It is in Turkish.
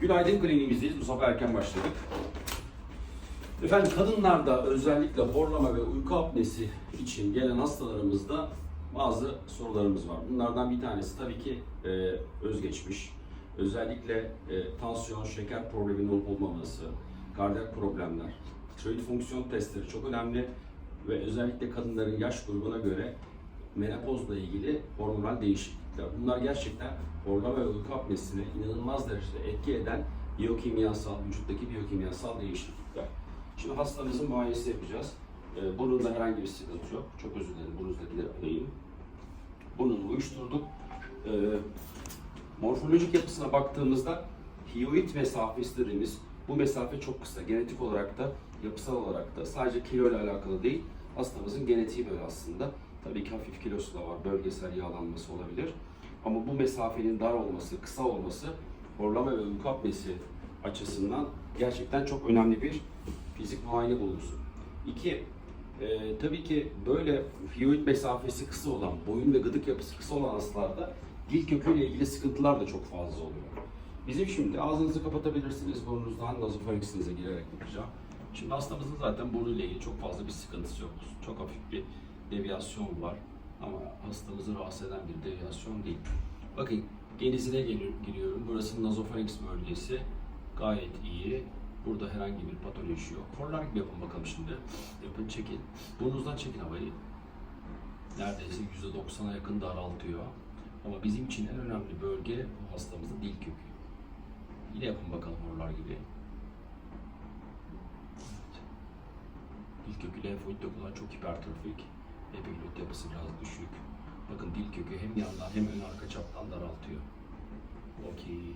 Günaydın kliniğimizdeyiz. Bu sabah erken başladık. Efendim kadınlarda özellikle horlama ve uyku apnesi için gelen hastalarımızda bazı sorularımız var. Bunlardan bir tanesi tabii ki e, özgeçmiş. Özellikle e, tansiyon, şeker probleminin olup olmaması, kardiyak problemler, tiroid fonksiyon testleri çok önemli ve özellikle kadınların yaş grubuna göre menopozla ilgili hormonal değişiklikler. Bunlar gerçekten horlama ve uyku apnesine inanılmaz derecede etki eden biyokimyasal, vücuttaki biyokimyasal değişiklikler. Şimdi hastamızın muayenesi yapacağız. Ee, burnunda herhangi bir sıkıntı yok. Çok özür dilerim, burnunuzdakileri alayım. Burnunu uyuşturduk. Ee, morfolojik yapısına baktığımızda hioid mesafesi dediğimiz bu mesafe çok kısa. Genetik olarak da, yapısal olarak da sadece kilo ile alakalı değil. Hastamızın genetiği böyle aslında. Tabii ki hafif kilosu da var, bölgesel yağlanması olabilir. Ama bu mesafenin dar olması, kısa olması horlama ve uyku apnesi açısından gerçekten çok önemli bir fizik muayene bulgusu. İki, e, tabii ki böyle hioid mesafesi kısa olan, boyun ve gıdık yapısı kısa olan hastalarda dil köküyle ilgili sıkıntılar da çok fazla oluyor. Bizim şimdi ağzınızı kapatabilirsiniz, burnunuzdan nazofarinksinize girerek yapacağım. Şimdi hastamızın zaten burnuyla ilgili çok fazla bir sıkıntısı yok. Çok hafif bir deviyasyon var ama hastamızı rahatsız eden bir deviyasyon değil. Bakın genizine gel- giriyorum. Burası nazofarinks bölgesi. Gayet iyi. Burada herhangi bir patoloji yok. Gibi yapın bakalım şimdi. Yapın çekin. Burnunuzdan çekin havayı. Neredeyse %90'a yakın daraltıyor. Ama bizim için en önemli bölge bu hastamızın dil kökü. Yine yapın bakalım horlar gibi. Dil kökü lenfoid dokular çok hipertrofik. Epiglotit yapısı biraz düşük. Bakın dil kökü hem yandan hem ön arka çaptan daraltıyor. Okey.